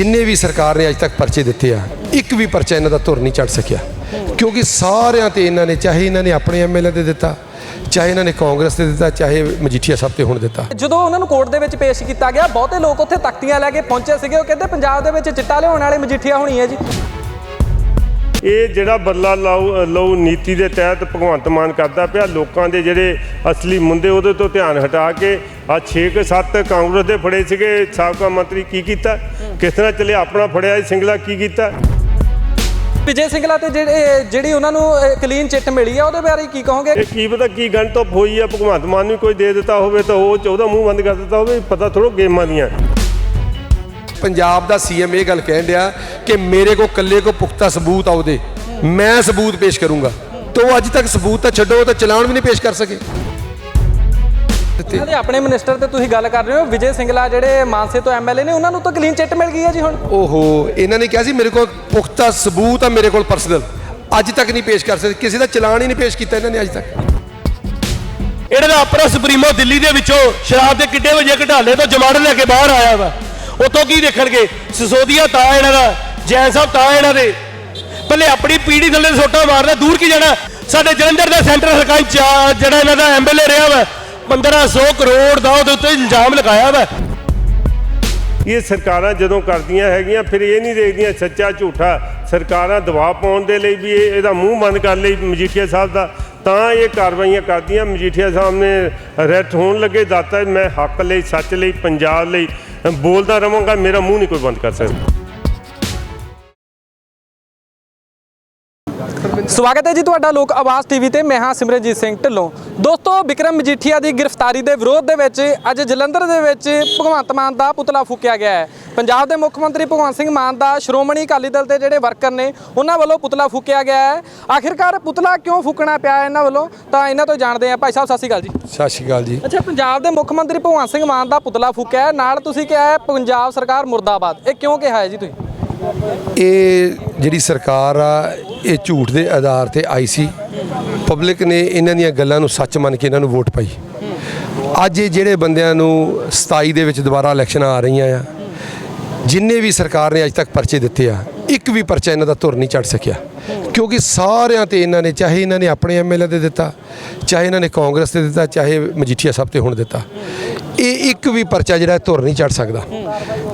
ਜਿੰਨੇ ਵੀ ਸਰਕਾਰ ਨੇ ਅੱਜ ਤੱਕ ਪਰਚੇ ਦਿੱਤੇ ਆ, ਇੱਕ ਵੀ ਪਰਚਾ ਇਹਨਾਂ ਦਾ ਧੁਰ ਨਹੀਂ ਚੜ ਸਕਿਆ। ਕਿਉਂਕਿ ਸਾਰਿਆਂ ਤੇ ਇਹਨਾਂ ਨੇ, ਚਾਹੇ ਇਹਨਾਂ ਨੇ ਆਪਣੇ ਐਮਐਲਏ ਤੇ ਦਿੱਤਾ, ਚਾਹੇ ਇਹਨਾਂ ਨੇ ਕਾਂਗਰਸ ਤੇ ਦਿੱਤਾ, ਚਾਹੇ ਮਜੀਠੀਆ ਸਾਹਿਬ ਤੇ ਹੁਣ ਦਿੱਤਾ। ਜਦੋਂ ਉਹਨਾਂ ਨੂੰ ਕੋਰਟ ਦੇ ਵਿੱਚ ਪੇਸ਼ ਕੀਤਾ ਗਿਆ, ਬਹੁਤੇ ਲੋਕ ਉੱਥੇ ਤਖਤੀਆਂ ਲੈ ਕੇ ਪਹੁੰਚੇ ਸੀਗੇ। ਉਹ ਕਹਿੰਦੇ, ਪੰਜਾਬ ਦੇ ਵਿੱਚ ਚਿੱਟਾ ਲਿਆਉਣ ਵਾਲੇ ਮਜੀਠੀਆ ਹੋਣੀ ਹੈ ਜੀ। ਇਹ ਜਿਹੜਾ ਬਦਲਾ ਲਾਉ ਲਊ ਨੀਤੀ ਦੇ ਤਹਿਤ ਭਗਵੰਤ ਮਾਨ ਕਰਦਾ ਪਿਆ ਲੋਕਾਂ ਦੇ ਜਿਹੜੇ ਅਸਲੀ ਮੁੰਦੇ ਉਹਦੇ ਤੋਂ ਧਿਆਨ ਹਟਾ ਕੇ ਆ 6 ਕਿ 7 ਕਾਂਗਰਸ ਦੇ ਫੜੇ ਸੀਗੇ ਸਾਬਕਾ ਮੰਤਰੀ ਕੀ ਕੀਤਾ? ਕਿਸ ਤਰ੍ਹਾਂ ਚੱਲੇ ਆਪਣਾ ਫੜਿਆ ਸਿੰਗਲਾ ਕੀ ਕੀਤਾ? ਵਿਜੇ ਸਿੰਗਲਾ ਤੇ ਜਿਹੜੇ ਜਿਹੜੀ ਉਹਨਾਂ ਨੂੰ ਕਲੀਨ ਚਿੱਟ ਮਿਲੀ ਆ ਉਹਦੇ ਬਾਰੇ ਕੀ ਕਹੋਗੇ? ਇਹ ਕੀ ਪਤਾ ਕੀ ਗਣ ਤੋਂ ਹੋਈ ਆ ਭਗਵੰਤ ਮਾਨ ਨੂੰ ਕੋਈ ਦੇ ਦਿੱਤਾ ਹੋਵੇ ਤਾਂ ਉਹ 14 ਮੂੰਹ ਬੰਦ ਕਰ ਦਿੱਤਾ ਹੋਵੇ ਪਤਾ ਥੋੜੋ ਗੇਮਾਂ ਦੀਆਂ। ਪੰਜਾਬ ਦਾ ਸੀਐਮ ਇਹ ਗੱਲ ਕਹਿਣ ਡਿਆ ਕਿ ਮੇਰੇ ਕੋ ਕੱਲੇ ਕੋ ਪੁਖਤਾ ਸਬੂਤ ਆ ਉਹਦੇ। ਮੈਂ ਸਬੂਤ ਪੇਸ਼ ਕਰੂੰਗਾ। ਤੇ ਉਹ ਅੱਜ ਤੱਕ ਸਬੂਤ ਤਾਂ ਛੱਡੋ ਉਹ ਤਾਂ ਚਲਾਨ ਵੀ ਨਹੀਂ ਪੇਸ਼ ਕਰ ਸਕੇ। ਇਹਨਾਂ ਦੇ ਆਪਣੇ ਮਿਨਿਸਟਰ ਤੇ ਤੁਸੀਂ ਗੱਲ ਕਰ ਰਹੇ ਹੋ। ਵਿਜੇ ਸਿੰਗਲਾ ਜਿਹੜੇ ਮਾਨਸੇ ਤੋਂ ਐਮਐਲਏ ਨੇ ਉਹਨਾਂ ਨੂੰ ਤਾਂ ਕਲੀਨ ਚਿੱਟ ਮਿਲ ਗਈ ਹੈ ਜੀ ਹੁਣ। ਓਹੋ ਇਹਨਾਂ ਨੇ ਕਿਹਾ ਸੀ ਮੇਰੇ ਕੋਲ ਪੁਖਤਾ ਸਬੂਤ ਆ ਮੇਰੇ ਕੋਲ ਪਰਸਨਲ ਅੱਜ ਤੱਕ ਨਹੀਂ ਪੇਸ਼ ਕਰ ਸਕਦੇ ਕਿਸੇ ਦਾ ਚਲਾਨ ਹੀ ਨਹੀਂ ਪੇਸ਼ ਕੀਤਾ ਇਹਨਾਂ ਨੇ ਅੱਜ ਤੱਕ। ਇਹਨਾਂ ਦਾ ਆਪਣਾ ਸੁਪਰੀਮੋ ਦਿੱਲੀ ਦੇ ਵਿੱਚੋਂ ਸ਼ਰਾਬ ਦੇ ਕਿੱਡੇ ਵਜੇ ਘਟਾਲੇ ਤੋਂ ਜਮਾਨਤ ਲੈ ਕੇ ਬਾਹਰ ਆਇਆ ਵਾ। ਉੱਥੋਂ ਕੀ ਦੇਖਣਗੇ? ਸਸੋਦੀਆ ਤਾਂ ਇਹਨਾਂ ਦਾ, ਜੈਨ ਸਾਹਿਬ ਤਾਂ ਇਹਨਾਂ ਦੇ। ਪਹਿਲੇ ਆਪਣੀ ਪੀੜੀ ਥੱਲੇ ਸੋਟਾ ਮਾਰਨਾ, ਦੂਰ ਕੀ ਜਾਣਾ? ਸਾਡੇ ਜਲੰਧਰ ਦਾ ਸੈਂਟਰ ਸਰਕਾਰੀ ਜਿਹੜਾ ਇਹਨਾਂ ਦਾ ਐਮਐਲਏ ਰਿਹਾ ਵਾ 1500 ਕਰੋੜ ਦਾ ਉਹਦੇ ਉੱਤੇ ਇਲਜ਼ਾਮ ਲਗਾਇਆ ਵਾ। ਇਹ ਸਰਕਾਰਾਂ ਜਦੋਂ ਕਰਦੀਆਂ ਹੈਗੀਆਂ, ਫਿਰ ਇਹ ਨਹੀਂ ਦੇਖਦੀਆਂ ਸੱਚਾ ਝੂਠਾ। ਸਰਕਾਰਾਂ ਦਬਾਅ ਪਾਉਣ ਦੇ ਲਈ ਵੀ ਇਹ ਇਹਦਾ ਮੂੰਹ ਬੰਦ ਕਰ ਲਈ ਮਜੀਠੀਆ ਸਾਹਿਬ ਦਾ। ਤਾਂ ਇਹ ਕਾਰਵਾਈਆਂ ਕਰਦੀਆਂ। ਮਜੀਠੀਆ ਸਾਹਿਬ ਨੇ ਰੈਟ ਹੋਣ ਲੱਗੇ, ਦਾਤਾ ਮੈਂ ਹੱਕ ਲਈ, ਸੱਚ ਲਈ, ਪੰਜਾਬ ਲਈ। ਬੋਲਦਾ ਰਵਾਂਗਾ ਮੇਰਾ ਮੂੰਹ ਨਹੀਂ ਕੋਈ ਬੰਦ ਕਰ ਸਕਦਾ। ਸਵਾਗਤ ਹੈ ਜੀ ਤੁਹਾਡਾ ਲੋਕ ਆਵਾਜ਼ ਟੀਵੀ ਤੇ। ਮੈਂ ਹਾਂ ਸਿਮਰਨਜੀਤ ਸਿੰਘ ਢਿੱਲੋਂ। ਦੋਸਤੋ ਵਿਕਰਮ ਮਜੀਠੀਆ ਦੀ ਗ੍ਰਿਫਤਾਰੀ ਦੇ ਵਿਰੋਧ ਦੇ ਵਿੱਚ ਅੱਜ ਜਲੰਧਰ ਦੇ ਵਿੱਚ ਭਗਵੰਤ ਮਾਨ ਦਾ ਪੁਤਲਾ ਫੂਕਿਆ ਗਿਆ ਹੈ। ਪੰਜਾਬ ਦੇ ਮੁੱਖ ਮੰਤਰੀ ਭਗਵੰਤ ਸਿੰਘ ਮਾਨ ਦਾ ਸ਼੍ਰੋਮਣੀ ਅਕਾਲੀ ਦਲ ਦੇ ਜਿਹੜੇ ਵਰਕਰ ਨੇ ਉਹਨਾਂ ਵੱਲੋਂ ਪੁਤਲਾ ਫੂਕਿਆ ਗਿਆ ਹੈ। ਆਖਿਰਕਾਰ ਪੁਤਲਾ ਕਿਉਂ ਫੂਕਣਾ ਪਿਆ ਇਹਨਾਂ ਵੱਲੋਂ? ਤਾਂ ਇਹਨਾਂ ਤੋਂ ਜਾਣਦੇ ਹਾਂ। ਭਾਈ ਸਾਹਿਬ ਸਤਿ ਸ਼੍ਰੀ ਅਕਾਲ ਜੀ। ਸਤਿ ਸ਼੍ਰੀ ਅਕਾਲ ਜੀ। ਅੱਛਾ ਪੰਜਾਬ ਦੇ ਮੁੱਖ ਮੰਤਰੀ ਭਗਵੰਤ ਸਿੰਘ ਮਾਨ ਦਾ ਪੁਤਲਾ ਫੂਕਿਆ ਹੈ। ਨਾਲ ਤੁਸੀਂ ਕਿਹਾ ਹੈ ਪੰਜਾਬ ਸਰਕਾਰ ਮੁਰਦਾਬਾਦ। ਇਹ ਕਿਉਂ ਕਿਹਾ ਹੈ ਜੀ ਤੁਸੀਂ? ਇਹ ਜਿਹੜੀ ਸਰਕਾਰ ਆ, ਇਹ ਝੂਠ ਦੇ ਆਧਾਰ ਤੇ ਆਈ ਸੀ। ਪਬਲਿਕ ਨੇ ਇਹਨਾਂ ਦੀਆਂ ਗੱਲਾਂ ਨੂੰ ਸੱਚ ਮੰਨ ਕੇ ਇਹਨਾਂ ਨੂੰ ਵੋਟ ਪਾਈ। ਅੱਜ ਇਹ ਜਿਹੜੇ ਬੰਦਿਆਂ ਨੂੰ 27 ਦੇ ਵਿੱਚ ਦੁਬਾਰਾ ਇਲੈਕਸ਼ਨਾਂ ਆ ਰਹੀਆਂ ਆ, ਜਿੰਨੇ ਵੀ ਸਰਕਾਰ ਨੇ ਅੱਜ ਤੱਕ ਪਰਚੇ ਦਿੱਤੇ ਆ, ਇੱਕ ਵੀ ਪਰਚਾ ਇਹਨਾਂ ਦਾ ਧੁਰ ਨਹੀਂ ਚੜ ਸਕਿਆ। ਕਿਉਂਕਿ ਸਾਰਿਆਂ ਤੇ ਇਹਨਾਂ ਨੇ, ਚਾਹੇ ਇਹਨਾਂ ਨੇ ਆਪਣੇ ਐਮਐਲਏ ਤੇ ਦਿੱਤਾ, ਚਾਹੇ ਇਹਨਾਂ ਨੇ ਕਾਂਗਰਸ ਤੇ ਦਿੱਤਾ, ਚਾਹੇ ਮਜੀਠੀਆ ਸਾਹਿਬ ਤੇ ਹੁਣ ਦਿੱਤਾ। ਇਹ ਇੱਕ ਵੀ ਪਰਚਾ ਜਿਹੜਾ ਧੁਰ ਨਹੀਂ ਚੜ ਸਕਦਾ।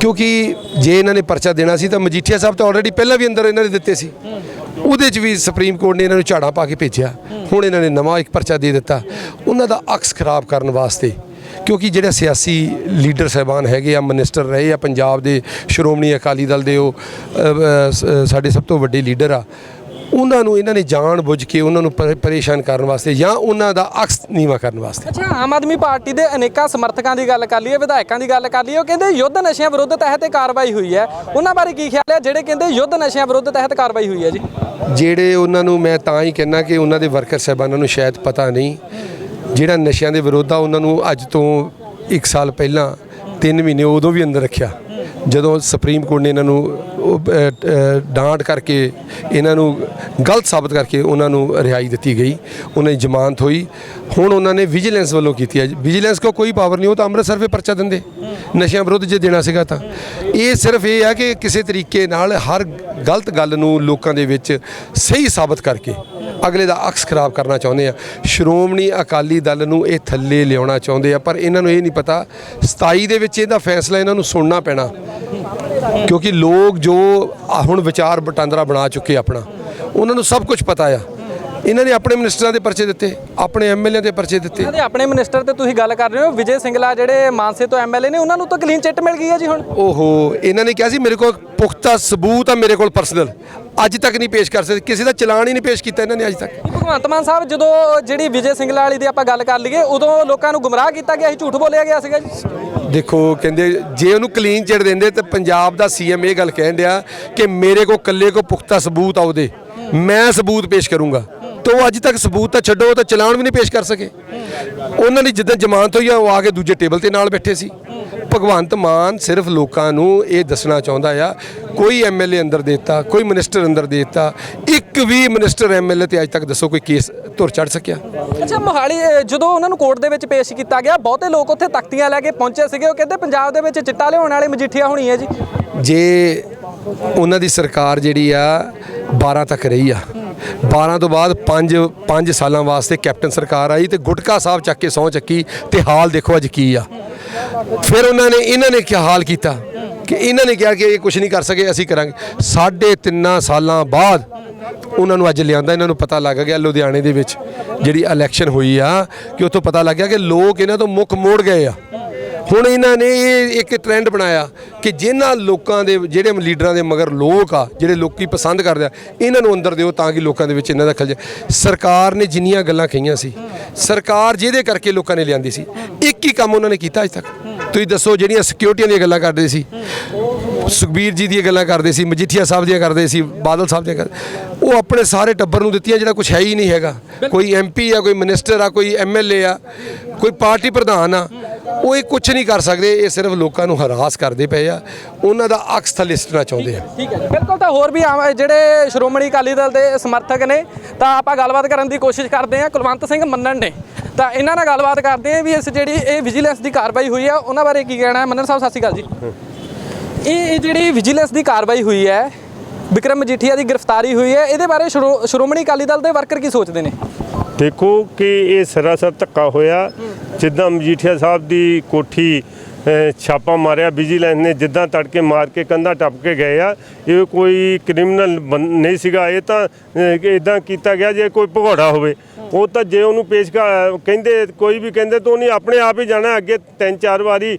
ਕਿਉਂਕਿ ਜੇ ਇਹਨਾਂ ਨੇ ਪਰਚਾ ਦੇਣਾ ਸੀ ਤਾਂ ਮਜੀਠੀਆ ਸਾਹਿਬ ਤਾਂ ਆਲਰੇਡੀ ਪਹਿਲਾਂ ਵੀ ਅੰਦਰ ਇਹਨਾਂ ਨੇ ਦਿੱਤੇ ਸੀ। ਉਹਦੇ 'ਚ ਵੀ ਸੁਪਰੀਮ ਕੋਰਟ ਨੇ ਇਹਨਾਂ ਨੂੰ ਝਾੜਾ ਪਾ ਕੇ ਭੇਜਿਆ। ਹੁਣ ਇਹਨਾਂ ਨੇ ਨਵਾਂ ਇੱਕ ਪਰਚਾ ਦੇ ਦਿੱਤਾ। ਉਹਨਾਂ ਦਾ ਅਕਸ ਖਰਾਬ ਕਰਨ ਵਾਸਤੇ ਕਿਉਂਕਿ ਜਿਹੜੇ ਸਿਆਸੀ ਲੀਡਰ ਸਾਹਿਬਾਨ ਹੈਗੇ ਆ ਮਿਨਿਸਟਰ ਰਹੇ ਆ, ਪੰਜਾਬ ਦੇ ਸ਼੍ਰੋਮਣੀ ਅਕਾਲੀ ਦਲ ਦੇ ਉਹ ਸਾਡੇ ਸਭ ਤੋਂ ਵੱਡੇ ਲੀਡਰ ਆ ਉਹਨਾਂ ਨੂੰ ਇਹਨਾਂ ਨੇ ਜਾਣ ਬੁੱਝ ਕੇ ਉਹਨਾਂ ਨੂੰ ਪਰੇ- ਪਰੇਸ਼ਾਨ ਕਰਨ ਵਾਸਤੇ ਜਾਂ ਉਹਨਾਂ ਦਾ ਅਕਸ ਨੀਵਾ ਕਰਨ ਵਾਸਤੇ। ਅੱਛਾ ਆਮ ਆਦਮੀ ਪਾਰਟੀ ਦੇ ਅਨੇਕਾਂ ਸਮਰਥਕਾਂ ਦੀ ਗੱਲ ਕਰ ਲਈਏ ਵਿਧਾਇਕਾਂ ਦੀ ਗੱਲ ਕਰ ਲਈਏ ਉਹ ਕਹਿੰਦੇ ਯੁੱਧ ਨਸ਼ਿਆਂ ਵਿਰੁੱਧ ਤਹਿਤ ਕਾਰਵਾਈ ਹੋਈ ਹੈ। ਉਹਨਾਂ ਬਾਰੇ ਕੀ ਖਿਆਲ ਹੈ? ਜਿਹੜੇ ਕਹਿੰਦੇ ਯੁੱਧ ਨਸ਼ਿਆਂ ਵਿਰੁੱਧ ਤਹਿਤ ਕਾਰਵਾਈ ਹੋਈ ਹੈ ਜੀ। ਜਿਹੜੇ ਉਹਨਾਂ ਨੂੰ ਮੈਂ ਤਾਂ ਹੀ ਕਹਿਣਾ ਕਿ ਉਹਨਾਂ ਦੇ ਵਰਕਰ ਸਾਹਿਬਾਨਾਂ ਨੂੰ ਸ਼ਾਇਦ ਪਤਾ ਨਹੀਂ। ਜਿਹੜਾ ਨਸ਼ਿਆਂ ਦੇ ਵਿਰੋਧ ਆ ਉਹਨਾਂ ਨੂੰ ਅੱਜ ਤੋਂ 1 ਸਾਲ ਪਹਿਲਾਂ 3 ਮਹੀਨੇ ਉਦੋਂ ਵੀ ਅੰਦਰ ਰੱਖਿਆ। ਜਦੋਂ ਸੁਪਰੀਮ ਕੋਰਟ ਨੇ ਇਹਨਾਂ ਨੂੰ ਡਾਂਟ ਕਰਕੇ ਇਹਨਾਂ ਨੂੰ ਗਲਤ ਸਾਬਤ ਕਰਕੇ ਉਹਨਾਂ ਨੂੰ ਰਿਹਾਈ ਦਿੱਤੀ ਗਈ। ਉਹਨਾਂ ਦੀ ਜ਼ਮਾਨਤ ਹੋਈ। ਹੁਣ ਉਹਨਾਂ ਨੇ ਵਿਜੀਲੈਂਸ ਵੱਲੋਂ ਕੀਤੀ ਹੈ। ਵਿਜੀਲੈਂਸ ਕੋ ਕੋਈ ਪਾਵਰ ਨਹੀਂ, ਉਹ ਤਾਂ ਅੰਮ੍ਰਿਤਸਰ 'ਤੇ ਪਰਚਾ ਦਿੰਦੇ। ਨਸ਼ਿਆਂ ਵਿਰੁੱਧ ਜੇ ਦੇਣਾ ਸੀਗਾ ਤਾਂ। ਇਹ ਸਿਰਫ ਇਹ ਆ ਕਿ ਕਿਸੇ ਤਰੀਕੇ ਨਾਲ ਹਰ ਗਲਤ ਗੱਲ ਨੂੰ ਲੋਕਾਂ ਦੇ ਵਿੱਚ ਸਹੀ ਸਾਬਤ ਕਰਕੇ ਅਗਲੇ ਦਾ ਅਕਸ ਖਰਾਬ ਕਰਨਾ ਚਾਹੁੰਦੇ ਆ। ਸ਼੍ਰੋਮਣੀ ਅਕਾਲੀ ਦਲ ਨੂੰ ਇਹ ਥੱਲੇ ਲਿਆਉਣਾ ਚਾਹੁੰਦੇ ਆ, ਪਰ ਇਹਨਾਂ ਨੂੰ ਇਹ ਨਹੀਂ ਪਤਾ। 27 ਦੇ ਵਿੱਚ ਇਹਦਾ ਫੈਸਲਾ ਇਹਨਾਂ ਨੂੰ ਸੁਣਨਾ ਪੈਣਾ। ਕਿਉਂਕਿ ਲੋਕ ਜੋ ਹੁਣ ਵਿਚਾਰ ਵਟਾਂਦਰਾ ਬਣਾ ਚੁੱਕੇ ਆਪਣਾ ਉਹਨਾਂ ਨੂੰ ਸਭ ਕੁਝ ਪਤਾ ਆ। ਇਹਨਾਂ ਨੇ ਆਪਣੇ ਮਿਨਿਸਟਰਾਂ ਦੇ ਪਰਚੇ ਦਿੱਤੇ ਆਪਣੇ ਐਮਐਲਏ ਦੇ ਪਰਚੇ ਦਿੱਤੇ। ਇਹਨਾਂ ਦੇ ਆਪਣੇ ਮਿਨਿਸਟਰ ਤੇ ਤੁਸੀਂ ਗੱਲ ਕਰ ਰਹੇ ਹੋ ਵਿਜੇ ਸਿੰਗਲਾ ਜਿਹੜੇ ਮਾਨਸੇ ਤੋਂ ਐਮਐਲਏ ਨੇ ਉਹਨਾਂ ਨੂੰ ਤਾਂ ਕਲੀਨ ਚਿੱਟ ਮਿਲ ਗਈ ਹੈ ਜੀ ਹੁਣ। ਓਹੋ ਇਹਨਾਂ ਨੇ ਕਿਹਾ ਸੀ ਮੇਰੇ ਕੋਲ ਪੁਖਤਾ ਸਬੂਤ ਆ ਮੇਰੇ ਕੋਲ ਪਰਸਨਲ ਅੱਜ ਤੱਕ ਨਹੀਂ ਪੇਸ਼ ਕਰ ਸਕਦੇ ਕਿਸੇ ਦਾ ਚਲਾਨ ਹੀ ਨਹੀਂ ਪੇਸ਼ ਕੀਤਾ ਇਹਨਾਂ ਨੇ ਅੱਜ ਤੱਕ। ਭਗਵੰਤ ਮਾਨ ਸਾਹਿਬ ਜਦੋਂ ਜਿਹੜੀ ਵਿਜੇ ਸਿੰਗਲਾ ਵਾਲੀ ਦੀ ਆਪਾਂ ਗੱਲ ਕਰ ਲਈਏ ਉਦੋਂ ਲੋਕਾਂ ਨੂੰ ਗੁੰਮਰਾਹ ਕੀਤਾ ਗਿਆ ਸੀ ਝੂਠ ਬੋਲਿਆ ਗਿਆ ਸੀਗਾ ਜੀ। ਦੇਖੋ, ਕਹਿੰਦੇ ਜੇ ਉਹਨੂੰ ਕਲੀਨ ਚਿਟ ਦਿੰਦੇ ਤੇ ਪੰਜਾਬ ਦਾ ਸੀਐਮ ਇਹ ਗੱਲ ਕਹਿਣ ਡਿਆ ਕਿ ਮੇਰੇ ਕੋ ਕੱਲੇ ਕੋ ਪੁਖਤਾ ਸਬੂਤ ਆ ਉਹਦੇ। ਮੈਂ ਸਬੂਤ ਪੇਸ਼ ਕਰੂੰਗਾ। ਤੇ ਉਹ ਅੱਜ ਤੱਕ ਸਬੂਤ ਤਾਂ ਛੱਡੋ, ਉਹ ਤਾਂ ਚਲਾਨ ਵੀ ਨਹੀਂ ਪੇਸ਼ ਕਰ ਸਕੇ। ਉਹਨਾਂ ਦੀ ਜਿੱਦਾਂ ਜ਼ਮਾਨਤ ਹੋਈ ਆ, ਉਹ ਆ ਕੇ ਦੂਜੇ ਟੇਬਲ ਤੇ ਨਾਲ ਬੈਠੇ ਸੀ। ਭਗਵੰਤ ਮਾਨ ਸਿਰਫ ਲੋਕਾਂ ਨੂੰ ਇਹ ਦੱਸਣਾ ਚਾਹੁੰਦਾ ਆ ਕੋਈ ਐਮਐਲਏ ਅੰਦਰ ਦੇਤਾ ਕੋਈ ਮਿਨਿਸਟਰ ਅੰਦਰ ਦੇਤਾ ਇੱਕ ਵੀ ਮਿਨਿਸਟਰ ਐਮਐਲਏ ਤੇ ਅੱਜ ਤੱਕ ਦੱਸੋ ਕੋਈ ਕੇਸ ਧੁਰ ਚੜ ਸਕਿਆ? ਅੱਛਾ ਮੋਹਾਲੀ ਜਦੋਂ ਉਹਨਾਂ ਨੂੰ ਕੋਰਟ ਦੇ ਵਿੱਚ ਪੇਸ਼ ਕੀਤਾ ਗਿਆ ਬਹੁਤੇ ਲੋਕ ਉੱਥੇ ਤਖਤੀਆਂ ਲੈ ਕੇ ਪਹੁੰਚੇ ਸੀਗੇ। ਉਹ ਕਹਿੰਦੇ ਪੰਜਾਬ ਦੇ ਵਿੱਚ ਚਿੱਟਾ ਲਿਆਉਣ ਵਾਲੇ ਮਜੀਠੀਆ ਹੋਣੀ ਹੈ ਜੀ। ਜੇ ਉਹਨਾਂ ਦੀ ਸਰਕਾਰ ਜਿਹੜੀ ਆ 12 ਤੱਕ ਰਹੀ ਆ 12 ਤੋਂ ਬਾਅਦ 5 5 ਸਾਲਾਂ ਵਾਸਤੇ ਕੈਪਟਨ ਸਰਕਾਰ ਆਈ ਤੇ ਗੁਟਕਾ ਸਾਹਿਬ ਚੱਕ ਕੇ ਸਹੁੰ ਚੱਕੀ ਤੇ ਹਾਲ ਦੇਖੋ ਅੱਜ ਕੀ ਆ। ਫਿਰ ਉਹਨਾਂ ਨੇ, ਇਹਨਾਂ ਨੇ ਕੀ ਹਾਲ ਕੀਤਾ? ਕਿ ਇਹਨਾਂ ਨੇ ਕਿਹਾ ਕਿ ਇਹ ਕੁਝ ਨਹੀਂ ਕਰ ਸਕੇ, ਅਸੀਂ ਕਰਾਂਗੇ। ਸਾਢੇ ਤਿੰਨਾਂ ਸਾਲਾਂ ਬਾਅਦ ਉਹਨਾਂ ਨੂੰ ਅੱਜ ਲਿਆਂਦਾ, ਇਹਨਾਂ ਨੂੰ ਪਤਾ ਲੱਗ ਗਿਆ ਲੁਧਿਆਣੇ ਦੇ ਵਿੱਚ ਜਿਹੜੀ ਇਲੈਕਸ਼ਨ ਹੋਈ ਆ, ਕਿ ਉੱਥੋਂ ਪਤਾ ਲੱਗ ਗਿਆ ਕਿ ਲੋਕ ਇਹਨਾਂ ਤੋਂ ਮੁੱਖ ਮੋੜ ਗਏ ਆ। ਹੁਣ ਇਹਨਾਂ ਨੇ ਇਹ ਇੱਕ ਟ੍ਰੈਂਡ ਬਣਾਇਆ ਕਿ ਜਿਨ੍ਹਾਂ ਲੋਕਾਂ ਦੇ, ਜਿਹੜੇ ਲੀਡਰਾਂ ਦੇ ਮਗਰ ਲੋਕ ਆ, ਜਿਹੜੇ ਲੋਕੀ ਪਸੰਦ ਕਰਦੇ ਆ, ਇਹਨਾਂ ਨੂੰ ਅੰਦਰ ਦਿਓ ਤਾਂ ਕਿ ਲੋਕਾਂ ਦੇ ਵਿੱਚ ਇਹਨਾਂ ਦਾ ਖਲ ਸਰਕਾਰ ਨੇ ਜਿੰਨੀਆਂ ਗੱਲਾਂ ਕਹੀਆਂ ਸੀ, ਸਰਕਾਰ ਜਿਹਦੇ ਕਰਕੇ ਲੋਕਾਂ ਨੇ ਲਿਆਂਦੀ ਸੀ, ਇੱਕ ਹੀ ਕੰਮ ਉਹਨਾਂ ਨੇ ਕੀਤਾ ਅਜ ਤੱਕ। ਤੁਸੀਂ ਦੱਸੋ ਜਿਹੜੀਆਂ ਸਿਕਿਉਰਟੀਆਂ ਦੀਆਂ ਗੱਲਾਂ ਕਰਦੇ ਸੀ, ਸੁਖਬੀਰ ਜੀ ਦੀਆਂ ਗੱਲਾਂ ਕਰਦੇ ਸੀ, ਮਜੀਠੀਆ ਸਾਹਿਬ ਦੀਆਂ ਕਰਦੇ ਸੀ, ਬਾਦਲ ਸਾਹਿਬ ਦੀਆਂ ਕਰਦੇ ਉਹ ਆਪਣੇ ਸਾਰੇ ਟੱਬਰ ਨੂੰ ਦਿੱਤੀਆਂ ਜਿਹੜਾ ਕੁਝ ਹੈ ਹੀ ਨਹੀਂ ਹੈਗਾ। ਕੋਈ ਐਮਪੀ ਆ, ਕੋਈ ਮਿਨਿਸਟਰ ਆ, ਕੋਈ ਐਮਐਲਏ ਆ, ਕੋਈ ਪਾਰਟੀ ਪ੍ਰਧਾਨ ਆ ਉਹ ਇਹ ਕੁਝ ਨਹੀਂ ਕਰ ਸਕਦੇ, ਇਹ ਸਿਰਫ ਲੋਕਾਂ ਨੂੰ ਹਰਾਸ ਕਰਦੇ ਪਏ ਆ। ਉਹਨਾਂ ਦਾ ਅਕਸ ਥੱਲੇ ਸਿੱਟਣਾ ਚਾਹੁੰਦੇ ਆ। ਠੀਕ ਹੈ ਜੀ। ਬਿਲਕੁਲ ਤਾਂ ਹੋਰ ਵੀ ਆਮ- ਜਿਹੜੇ ਸ਼੍ਰੋਮਣੀ ਅਕਾਲੀ ਦਲ ਦੇ ਸਮਰਥਕ ਨੇ, ਤਾਂ ਆਪਾਂ ਗੱਲਬਾਤ ਕਰਨ ਦੀ ਕੋਸ਼ਿਸ਼ ਕਰਦੇ ਹਾਂ। ਕੁਲਵੰਤ ਸਿੰਘ ਮੰਨਣ ਨੇ। ਤਾਂ ਇਹਨਾਂ ਨਾਲ ਗੱਲਬਾਤ ਕਰਦੇ ਹਾਂ ਵੀ ਇਸ ਜਿਹੜੀ ਇਹ ਵਿਜੀਲੈਂਸ ਦੀ ਕਾਰਵਾਈ ਹੋਈ ਆ, ਉਹਨਾਂ ਬਾਰੇ ਕੀ ਕਹਿਣਾ ਹੈ? ਮੰਨਣ ਸਾਹਿਬ, ਸਤਿ ਸ਼੍ਰੀ ਅਕਾਲ ਜੀ। ਇਹ ਇਹ ਜਿਹੜੀ ਵਿਜੀਲੈਂਸ ਦੀ ਕਾਰਵਾਈ ਹੋਈ ਹੈ, ਵਿਕਰਮ ਮਜੀਠੀਆ ਦੀ ਗ੍ਰਿਫਤਾਰੀ ਹੋਈ ਹੈ, ਇਹਦੇ ਬਾਰੇ ਸ਼੍ਰੋ- ਸ਼੍ਰੋਮਣੀ ਅਕਾਲੀ ਦਲ ਦੇ ਵਰਕਰ ਕੀ ਸੋਚਦੇ ਨੇ? ਦੇਖੋ ਕਿ ਇਹ ਸਰਾਸਰ ਧੱਕਾ ਹੋਇਆ। ਜਿੱਦਾਂ ਮਜੀਠੀਆ ਸਾਹਿਬ ਦੀ ਕੋਠੀ ਛਾਪਾ ਮਾਰਿਆ ਵਿਜੀਲੈਂਸ ਨੇ ਜਿੱਦਾਂ ਤੜਕੇ ਮਾਰ ਕੇ ਕੰਧਾਂ ਟੱਪ ਕੇ ਗਏ ਆ। ਇਹ ਕੋਈ ਕ੍ਰਿਮੀਨਲ ਨਹੀਂ ਸੀਗਾ। ਇਹ ਤਾਂ ਇਦਾਂ ਕੀਤਾ ਗਿਆ ਜੇ ਕੋਈ ਭਗੌੜਾ ਹੋਵੇ। ਉਹ ਤਾਂ ਜੇ ਉਹਨੂੰ ਪੇਸ਼ ਕਹਿੰਦੇ, ਕੋਈ ਵੀ ਕਹਿੰਦੇ ਤਾਂ ਉਹਨੇ ਆਪਣੇ ਆਪ ਹੀ ਜਾਣਾ। ਅੱਗੇ ਤਿੰਨ ਚਾਰ ਵਾਰੀ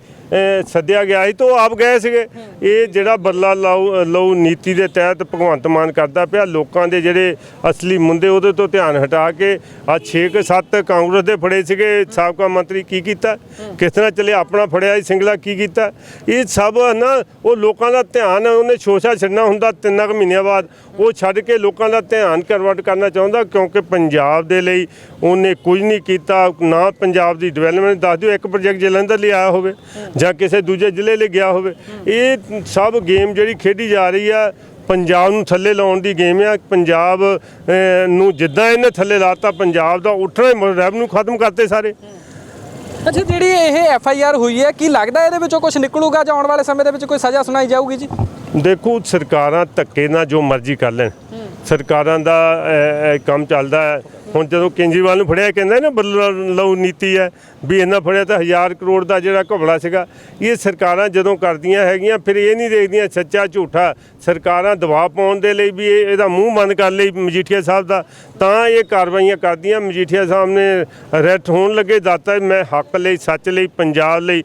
ਸੱਦਿਆ ਗਿਆ ਸੀ ਤਾਂ ਆਪ ਗਏ ਸੀਗੇ। ਇਹ ਜਿਹੜਾ ਬਦਲਾ ਲਾਉ ਲਊ ਨੀਤੀ ਦੇ ਤਹਿਤ ਭਗਵੰਤ ਮਾਨ ਕਰਦਾ ਪਿਆ ਲੋਕਾਂ ਦੇ ਜਿਹੜੇ ਅਸਲੀ ਮੁੰਦੇ ਉਹਦੇ ਤੋਂ ਧਿਆਨ ਹਟਾ ਕੇ ਆ 6 ਕਿ 7 ਕਾਂਗਰਸ ਦੇ ਫੜੇ ਸੀਗੇ ਸਾਬਕਾ ਮੰਤਰੀ ਕੀ ਕੀਤਾ? ਕਿਸ ਤਰ੍ਹਾਂ ਚੱਲੇ? ਆਪਣਾ ਫੜਿਆ ਸਿੰਗਲਾ ਕੀ ਕੀਤਾ? ਇਹ ਸਭ ਨਾ ਉਹ ਲੋਕਾਂ ਦਾ ਧਿਆਨ ਉਹਨੇ ਸ਼ੋਸ਼ਾ ਛੱਡਣਾ ਹੁੰਦਾ ਤਿੰਨਾਂ ਕੁ ਮਹੀਨਿਆਂ ਬਾਅਦ। ਉਹ ਛੱਡ ਕੇ ਲੋਕਾਂ ਦਾ ਧਿਆਨ ਕਰਵਟ ਕਰਨਾ ਚਾਹੁੰਦਾ ਕਿਉਂਕਿ ਪੰਜਾਬ ਦੇ ਲਈ ਉਹਨੇ ਕੁਝ ਨਹੀਂ ਕੀਤਾ ਨਾ ਪੰਜਾਬ ਦੀ ਡਿਵੈਲਪਮੈਂਟ ਦੱਸ ਦਿਓ ਇੱਕ ਪ੍ਰੋਜੈਕਟ ਜਲੰਧਰ ਲਈ ਆਇਆ ਹੋਵੇ। ਜਾਂ ਕਿਸੇ ਦੂਜੇ ਜ਼ਿਲ੍ਹੇ ਲਈ ਗਿਆ ਹੋਵੇ। ਇਹ ਸਭ ਗੇਮ ਜਿਹੜੀ ਖੇਡੀ ਜਾ ਰਹੀ ਆ ਪੰਜਾਬ ਨੂੰ ਥੱਲੇ ਲਾਉਣ ਦੀ ਗੇਮ ਆ। ਪੰਜਾਬ ਨੂੰ ਜਿੱਦਾਂ ਇਹਨੇ ਥੱਲੇ ਲਾਤਾ ਪੰਜਾਬ ਦਾ ਉੱਠਣਾ ਰੈਵਨਿਊ ਖਤਮ ਕਰਤੇ ਸਾਰੇ। ਅੱਛਾ ਜਿਹੜੀ ਇਹ ਐਫ ਆਈ ਆਰ ਹੋਈ ਹੈ ਕੀ ਲੱਗਦਾ ਇਹਦੇ ਵਿੱਚੋਂ ਕੁਝ ਨਿਕਲੂਗਾ ਜਾਂ ਆਉਣ ਵਾਲੇ ਸਮੇਂ ਦੇ ਵਿੱਚ ਕੋਈ ਸਜ਼ਾ ਸੁਣਾਈ ਜਾਊਗੀ ਜੀ? ਦੇਖੋ ਸਰਕਾਰਾਂ ਧੱਕੇ ਨਾਲ ਜੋ ਮਰਜ਼ੀ ਕਰ ਲੈਣ। ਸਰਕਾਰਾਂ ਦਾ ਕੰਮ ਚੱਲਦਾ ਹੈ। ਹੁਣ ਜਦੋਂ ਕੇਜਰੀਵਾਲ ਨੂੰ ਫੜਿਆ, ਕਹਿੰਦਾ ਨਾ ਬਦਲ ਲਓ ਨੀਤੀ ਹੈ, ਵੀ ਇਹਨਾਂ ਫੜਿਆ ਤਾਂ 1000 ਕਰੋੜ ਦਾ ਜਿਹੜਾ ਘਪਲਾ ਸੀਗਾ, ਇਹ ਸਰਕਾਰਾਂ ਜਦੋਂ ਕਰਦੀਆਂ ਹੈਗੀਆਂ, ਫਿਰ ਇਹ ਨਹੀਂ ਦੇਖਦੀਆਂ ਸੱਚਾ ਝੂਠਾ। ਸਰਕਾਰਾਂ ਦਬਾਅ ਪਾਉਣ ਦੇ ਲਈ ਵੀ ਇਹਦਾ ਮੂੰਹ ਬੰਦ ਕਰ ਲਈ ਮਜੀਠੀਆ ਸਾਹਿਬ ਦਾ। ਤਾਂ ਇਹ ਕਾਰਵਾਈਆਂ ਕਰਦੀਆਂ, ਮਜੀਠੀਆ ਸਾਹਿਬ ਨੇ ਅਰੈਸਟ ਹੋਣ ਲੱਗੇ ਦਾਤਾ ਮੈਂ ਹੱਕ ਲਈ, ਸੱਚ ਲਈ, ਪੰਜਾਬ ਲਈ,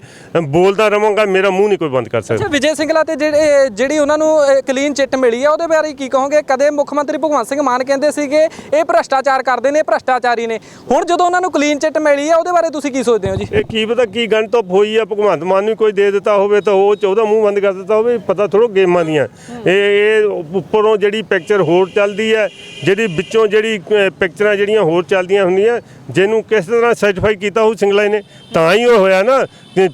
ਬੋਲਦਾ ਰਵਾਂਗਾ ਮੇਰਾ ਮੂੰਹ ਨਹੀਂ ਕੋਈ ਬੰਦ ਕਰ ਸਕਦਾ। ਅੱਛਾ, ਵਿਜੇ ਸਿੰਗਲਾ ਤੇ ਜਿਹੜੇ ਜਿਹੜੀ ਉਹਨਾਂ ਨੂੰ ਕਲੀਨ ਚਿੱਟ ਮਿਲੀ ਹੈ ਉਹਦੇ ਬਾਰੇ ਕੀ ਕਹੋਗੇ? ਕਦੇ ਮੁੱਖ ਮੰਤਰੀ ਭਗਵੰਤ ਸਿੰਘ ਮਾਨ ਕਹਿੰਦੇ ਸੀਗੇ, ਇਹ ਭ੍ਰਸ਼ਟਾਚਾਰ ਕਰਦੇ ਨੇ ਨੇ ਭ੍ਰਸ਼ਟਾਚਾਰੀ ਨੇ। ਹੁਣ ਜਦੋਂ ਉਹਨਾਂ ਨੂੰ ਕਲੀਨ ਚਿੱਟ ਮਿਲੀ ਆ, ਉਹਦੇ ਬਾਰੇ ਤੁਸੀਂ ਕੀ ਸੋਚਦੇ ਹੋ ਜੀ? ਇਹ ਕੀ ਪਤਾ ਕੀ ਗਣ ਤੋਂ ਹੋਈ ਆ, ਭਗਵੰਤ ਮਾਨ ਨੂੰ ਕੋਈ ਦੇ ਦਿੱਤਾ ਹੋਵੇ ਤਾਂ ਉਹ ਚੌਦਾ ਮੂੰਹ ਬੰਦ ਕਰ ਦਿੱਤਾ ਹੋਵੇ, ਪਤਾ ਥੋੜੋ ਗੇਮਾਂ ਦੀਆਂ। ਇਹ ਇਹ ਉੱਪਰੋਂ ਜਿਹੜੀ ਪਿਕਚਰ ਹੋਰ ਚੱਲਦੀ ਹੈ ਜਿਹੜੀ ਵਿੱਚੋਂ ਜਿਹੜੀ ਪਿਕਚਰਾਂ ਜਿਹੜੀਆਂ ਹੋਰ ਚੱਲਦੀਆਂ ਹੁੰਦੀਆਂ, ਜਿਹਨੂੰ ਕਿਸ ਤਰ੍ਹਾਂ ਸਰਟੀਫਾਈ ਕੀਤਾ ਉਹ ਸਿੰਗਲਾ ਨੇ, ਤਾਂ ਹੀ ਉਹ ਹੋਇਆ ਨਾ।